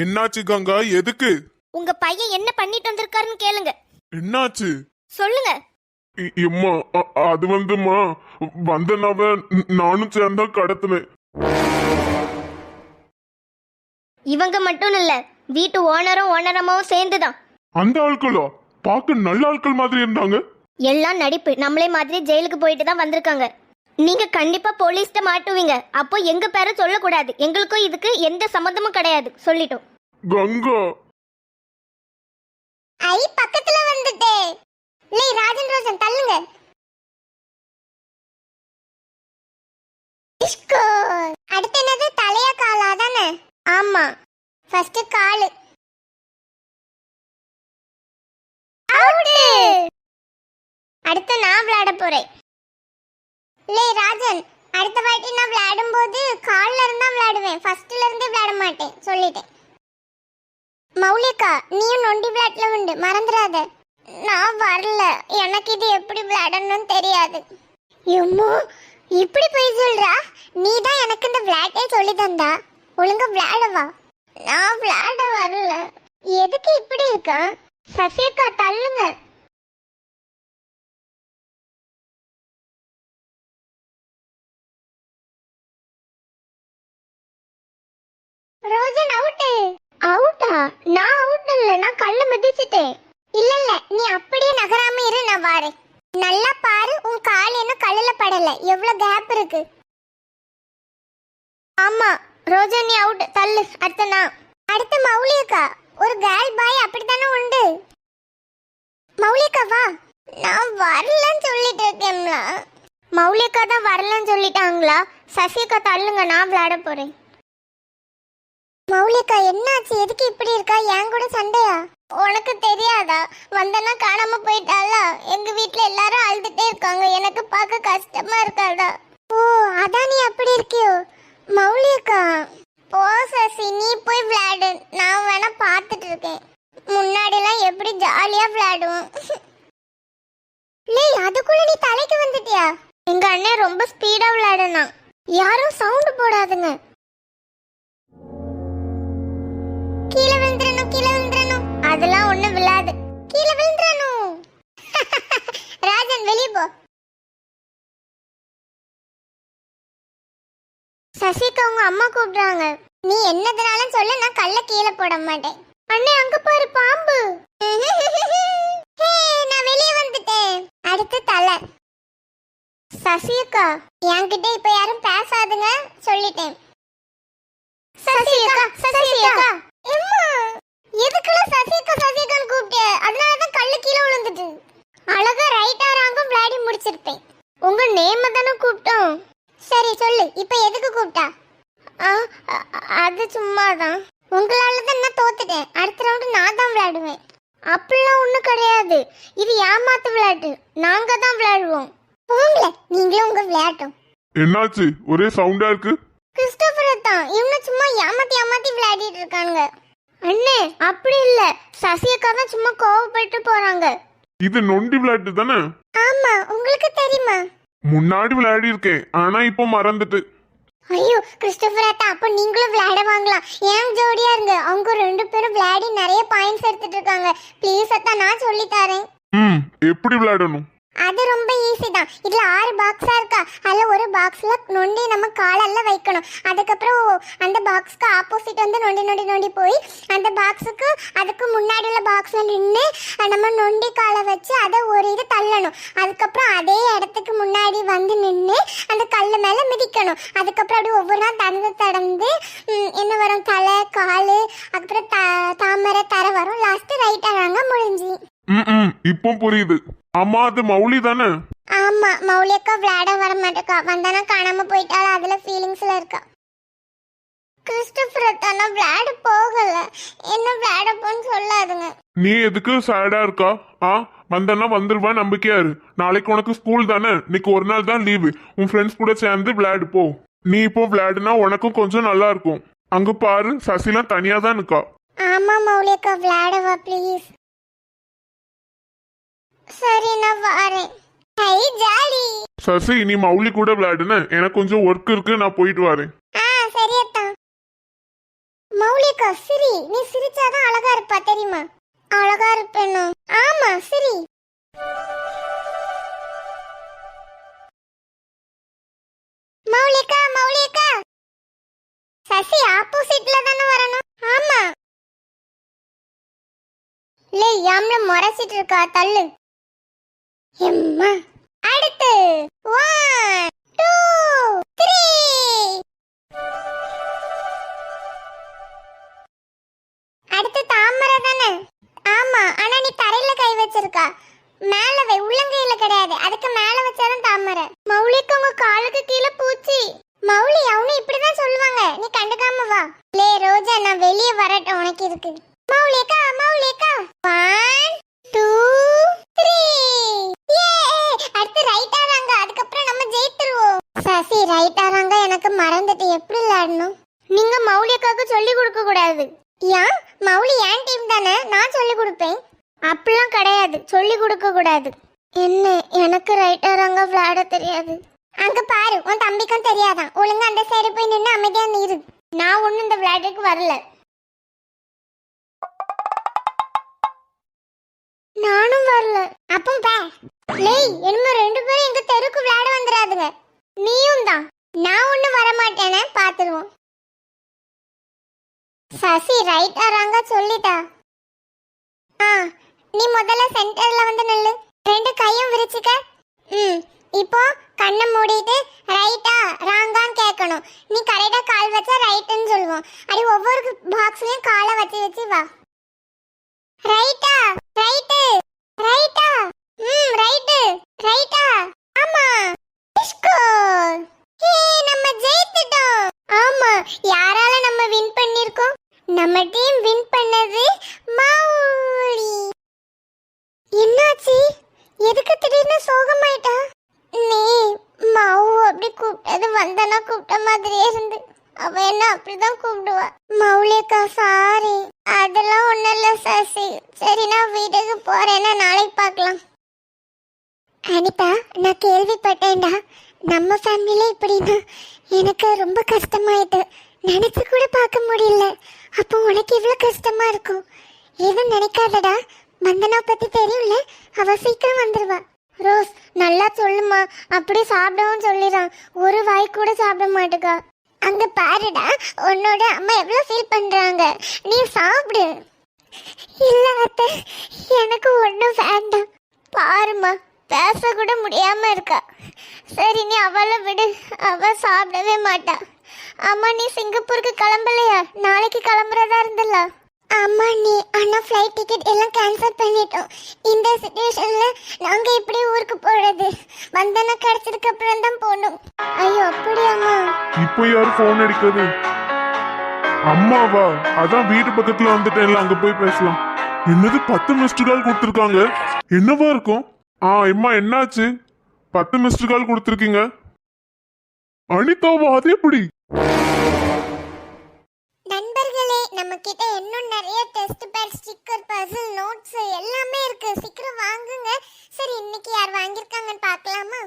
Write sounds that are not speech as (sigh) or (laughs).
என்னாச்சு கங்கா? எதுக்கு? உங்க பையன் என்ன பண்ணிட்டு வந்திருக்காருன்னு கேளுங்க. என்னாச்சு? சொல்லுங்க. இம்மா அது வந்துமா வந்தனாவ நானும் சேர்ந்தா கடத்தினேன் இவங்க மட்டும் இல்ல வீட்டு ஓனரும் ஓனரமாவும் சேர்ந்துதான். அந்த ஆட்களா பார்க்க நல்ல ஆட்கள் மாதிரி இருந்தாங்க. எல்லாம் நடிப்பு. நம்மளே மாதிரி ஜெயிலுக்கு போயிட்டு தான் வந்திருக்காங்க. நீங்க கண்டிப்பா போலீஸ்ட மாட்டுவீங்க. அப்போ எங்க பேரை சொல்லக்கூடாது. எங்களுக்கும் இதுக்கு எந்த சம்மந்தமும் கிடையாது. சொல்லிட்டோம். கங்கா. ஐ பக்கத்துல வந்துட்டே. லே ராஜன் ரோஜன் தள்ளுங்க அடுத்து என்னது? தலையா காலா தானே? ஆமா. ஃபர்ஸ்ட் காலு. அடுத்து நான் விளையாட போறேன். லே ராஜன் அடுத்த வாட்டி நான் விளையாடும் போது கால்ல இருந்தா விளையாடுவேன். ஃபர்ஸ்ட்ல இருந்து விளையாட மாட்டேன். சொல்லிட்டேன். மௌலிகா நீயும் நொண்டி விளையாட்டுல உண்டு. மறந்துடாத. நான் வரல. எனக்கு இது எப்படி விளையாடணும்னு தெரியாது. எம்மோ இப்படி போய் சொல்றா? நீ தான் எனக்கு இந்த விளையாட்டே சொல்லி தந்தா. ஒழுங்கா விளையாடவா நான் விளையாட வரல. எதுக்கு இப்படி இருக்கா? சசிகா தள்ளுங்க. ரோஜன் அவுட் அவுட்டா நான் அவுட் இல்ல நான் கல்ல மிதிச்சிட்டேன். இல்ல இல்ல நீ அப்படியே நகராம இரு நான் வாரேன். நல்லா பாரு உன் கால் இன்னும் கல்லுல படல. எவ்வளவு கேப் இருக்கு. ஆமா ரோஜா நீ அவுட் தள்ளு அடுத்த நான். அடுத்து மௌலியக்கா. ஒரு கேர்ள் பாய் அப்படித்தானே உண்டு? மௌலிகா வா. நான் வரலன்னு சொல்லிட்டு இருக்கேன்ல. மௌலிகா தான் வரலன்னு சொல்லிட்டாங்களா? சசிகா தள்ளுங்க நான் விளையாட போறேன். மௌலிகா என்னாச்சு? எதுக்கு இப்படி இருக்கா? என் கூட சண்டையா? உனக்கு தெரியாதா? வந்தனா காணாம போயிட்டாளா? எங்க வீட்ல எல்லாரும் அழுதுட்டே இருக்காங்க. எனக்கு பார்க்க கஷ்டமா இருக்காதா ஓ அதான் நீ அப்படி இருக்கியோ? மௌலிகா போ சசி நீ போய் விளையாடு. நான் வேணா பார்த்துட்டு இருக்கேன். முன்னாடிலாம் எப்படி ஜாலியா விளையாடுவோம். லேய் அதுக்குள்ள நீ தலைக்கு வந்துட்டியா? எங்க அண்ணன் ரொம்ப ஸ்பீடா விளையாடுனா யாரும் சவுண்ட் போடாதுங்க. அதெல்லாம் ஒண்ணும் விழாது. கீழே விழுந்துறணும். (laughs) ராஜன் வெளிய போ. சசிகா உங்க அம்மா கூப்பிடுறாங்க. நீ என்னதுனாலும் சொல்லு நான் கல்ல கீழே போட மாட்டேன். அண்ணே அங்க பாரு பாம்பு. (laughs) நான் வெளியே வந்துட்டேன். அடுத்து தலை. சசிகா என்கிட்ட இப்ப யாரும் பேசாதுங்க சொல்லிட்டேன். சசிகா சசிகா எம்மா எதுக்குள்ள சசிகா சசிகான்னு கூப்பிட்டிய. அதனால தான் கல்லு கீழே விழுந்துட்டு. அழகா ரைட் ஆறாங்க விளையாடி முடிச்சிருப்பேன். உங்க நேம தானே கூப்பிட்டோம். சரி சொல்லு. இப்போ எதுக்கு கூப்பிட்டா? அது சும்மா தான் உங்களால தான் நான் தோத்துட்டேன். அடுத்த ரவுண்டு நான் தான் விளையாடுவேன். அப்படிலாம் ஒன்றும் கிடையாது. இது ஏமாத்து விளையாட்டு. நாங்க தான் விளையாடுவோம். போங்களே. நீங்களும் உங்க விளையாட்டும். என்னாச்சு? ஒரே சவுண்டா இருக்கு. கிறிஸ்டோபர் தான் இவங்க சும்மா ஏமாத்தி ஏமாத்தி விளையாடிட்டு இருக்காங்க. அண்ணே அப்படி இல்ல. சசியக்கா தான் சும்மா கோவப்பட்டு போறாங்க. இது நொண்டி விளையாட்டு தானே? ஆமா உங்களுக்கு தெரியுமா? முன்னாடி விளையாடி இருக்கேன் ஆனா இப்போ மறந்துட்டு. ஐயோ கிறிஸ்டோபர் அத்தா அப்போ நீங்களும் விளையாட வாங்கலாம். ஏன் ஜோடியா இருங்க? அவங்க ரெண்டு பேரும் விளையாடி நிறைய பாயிண்ட்ஸ் எடுத்துட்டு இருக்காங்க. ப்ளீஸ் அத்தா நான் சொல்லி தரேன். ம் எப்படி விளையாடணும்? அது ரொம்ப ஈஸி தான். இதில் ஆறு பாக்ஸாக இருக்கா? அதில் ஒரு பாக்ஸில் நொண்டி நம்ம காலெல்லாம் வைக்கணும். அதுக்கப்புறம் அந்த பாக்ஸ்க்கு ஆப்போசிட் வந்து நொண்டி நொண்டி நொண்டி போய் அந்த பாக்ஸுக்கு அதுக்கு முன்னாடி உள்ள பாக்ஸில் நின்று நம்ம நொண்டி காலை வச்சு அதை ஒரு இது தள்ளணும். அதுக்கப்புறம் அதே இடத்துக்கு முன்னாடி வந்து நின்று அந்த கல் மேலே மிதிக்கணும். அதுக்கப்புறம் அப்படி ஒவ்வொரு நாள் தடந்து தடந்து என்ன வரும்? தலை கால் அதுக்கப்புறம் த தாமரை தர வரும். லாஸ்ட்டு ரைட் ஆறாங்க முடிஞ்சு. இப்போ புரியுது. அம்மா அது மௌலி தானே? ஆமா மௌலியக்கா விளையாட வர மாட்டேக்கா. வந்தானா காணாம போயிட்டால அதுல ஃபீலிங்ஸ்ல இருக்கா. கிறிஸ்டோபர் தானே விளையாட போகல. என்ன விளையாட போன்னு சொல்லாதுங்க. நீ எதுக்கு சேடா இருக்கா? ஆ? வந்தனா வந்துருவா நம்பிக்கையா இரு. நாளைக்கு உனக்கு ஸ்கூல் தானே? இன்னைக்கு ஒரு நாள் தான் லீவு உன் ஃப்ரெண்ட்ஸ் கூட சேர்ந்து விளையாடு போ. நீ இப்போ விளையாடுனா உனக்கும் கொஞ்சம் நல்லா இருக்கும். அங்க பாரு சசிலாம் தனியா தான் இருக்கா. ஆமா மௌலியக்கா விளையாடவா ப்ளீஸ் சரி நான் வரேன். Hi jolly. சசி நீ மௌலி கூட விளையாடுன? எனக்கு கொஞ்சம் ஒர்க் இருக்கு நான் போயிட்டு வரேன். ஆ சரி அத்தா. மௌலிகா சிரி. நீ சிரிச்சாதான் அழகா இருப்பா தெரியுமா? அழகா இருப்பேனா ஆமா சிரி. மௌலிகா மௌலிகா சசி ஆப்போசிட்ல தானே வரணும்? ஆமா. லே யாம்ல முறைச்சிட்டு இருக்கா தள்ளு. எம்மா. அடுத்து ஒன் டூ த்ரீ அடுத்து தாமரை தானே? ஆமா ஆனா நீ தரையில கை வச்சிருக்கா. மேலவே உள்ளங்கையில கிடையாது. அதுக்கு மேல வச்சாலும் தாமரை. மௌலிக்கு உங்க காலுக்கு கீழே பூச்சி. மௌலி அவனு இப்படிதான் சொல்லுவாங்க. நீ கண்டுக்காம வா. லே ரோஜா நான் வெளியே வரட்டும் உனக்கு இருக்கு. Moulika Moulika one two three அடுத்து ரைட் ஆறாங்க அதுக்கப்புறம் நம்ம ஜெயித்துருவோம். சசி ரைட் ஆறாங்க எனக்கு மறந்துட்டு எப்படி விளையாடணும்? நீங்க மௌலிகாக்கு சொல்லி கொடுக்க கூடாது. ஏன்? மௌலி ஏன் டீம் தானே? நான் சொல்லி கொடுப்பேன். அப்படிலாம் கிடையாது. சொல்லி கொடுக்க கூடாது. என்ன? எனக்கு ரைட் ஆறாங்க விளையாட தெரியாது. அங்க பாரு. உன் தம்பிக்கும் தெரியாதான். ஒழுங்கா அந்த சைடு போய் நின்று அமைதியா நீரு நான் ஒன்னும் இந்த விளையாட்டுக்கு வரல. நானும் வரல. அப்போ பே. லேய் என்னமோ ரெண்டு பேரும் எங்க தெருக்கு விளையாட வந்துடாதுங்க நீயும் தான். நான் ஒன்றும் வர மாட்டேனே பாத்துருவோம். சசி ரைட் ஆறாங்க சொல்லிட்டா. ஆ நீ முதல்ல சென்டர்ல வந்து நில்லு. ரெண்டு கையும் விரிச்சுக்க. ம் இப்போ கண்ணை மூடிட்டு ரைட்டா ராங்கான்னு கேட்கணும். நீ கரெக்டா கால் வச்சா ரைட்டுன்னு சொல்லுவோம். அடி ஒவ்வொரு பாக்ஸ்லயும் காலை வச்சு வச்சு வா. ரைட்டா ரைட்டு ரைட்டா ம் ரைட்டு ரைட்டா ஆமா. ஸ்கோர் ஹே நம்ம ஜெயித்துட்டோம். ஆமா யாரால நம்ம வின் பண்ணிருக்கோம்? நம்ம டீம் வின் பண்ணது மௌலி என்னாச்சு? எதுக்கு திடீர்னு சோகமாயிட்டா? நீ மாவு அப்படி கூப்பிட்டது வந்தனா கூப்பிட்ட மாதிரியே இருந்து. அவ என்ன அப்படிதான் கூப்பிடுவா. மௌலியக்கா சாரி அதெல்லாம் ஒன்றும் இல்லை சசி. சரி நான் வீட்டுக்கு போறேன்னா நாளைக்கு பார்க்கலாம். அனிதா நான் கேள்விப்பட்டேன்டா. நம்ம ஃபேமிலியில இப்படின்னா எனக்கு ரொம்ப கஷ்டமாயிட்டு. நினைச்சு கூட பார்க்க முடியல. அப்போ உனக்கு இவ்வளோ கஷ்டமா இருக்கும். எதுவும் நினைக்காதடா. வந்தனா பத்தி தெரியும்ல? அவ சீக்கிரம் வந்துருவா. ரோஸ் நல்லா சொல்லுமா. அப்படியே சாப்பிடவும் சொல்லிடுறான். ஒரு வாய் கூட சாப்பிட மாட்டுக்கா. அங்க பாருடா உன்னோட அம்மா எவ்வளவு ஃபீல் பண்றாங்க. நீ சாப்பிடு. இல்ல அத்தை எனக்கு ஒன்றும் வேண்டாம். பாருமா பேச கூட முடியாம இருக்கா. சரி நீ அவளை விடு. அவ சாப்பிடவே மாட்டா. அம்மா நீ சிங்கப்பூருக்கு கிளம்பலையா? நாளைக்கு கிளம்புறதா இருந்தல அம்மா நீ ஆனா ஃப்ளைட் டிக்கெட் எல்லாம் கேன்சல் பண்ணிட்டோம். இந்த சுச்சுவேஷன்ல நாங்க எப்படி ஊருக்கு போறது. வந்தனா கிடைச்சதுக்கு அப்புறம் தான் போகணும். ஐயோ அப்படியாம்மா? இப்போ யார் ஃபோன் அடிக்கிறது அம்மாவா? அதான் வீட்டு பக்கத்துல வந்துட்டேன்ல அங்க போய் பேசலாம். என்னது பத்து மிஸ்டு கால் கொடுத்துருக்காங்க? என்னவா இருக்கும்? ஆ அம்மா என்னாச்சு? பத்து மிஸ்டு கால் கொடுத்துருக்கீங்க. அனிதாவா அது எப்படி? நண்பர்களே நம்ம கிட்ட இன்னும் நிறைய test pad sticker puzzle notes எல்லாமே இருக்கு. சீக்கிரம் வாங்குங்க. சரி இன்னைக்கு யார் வாங்கியிருக்காங்கன்னு பார்க்கலாமா?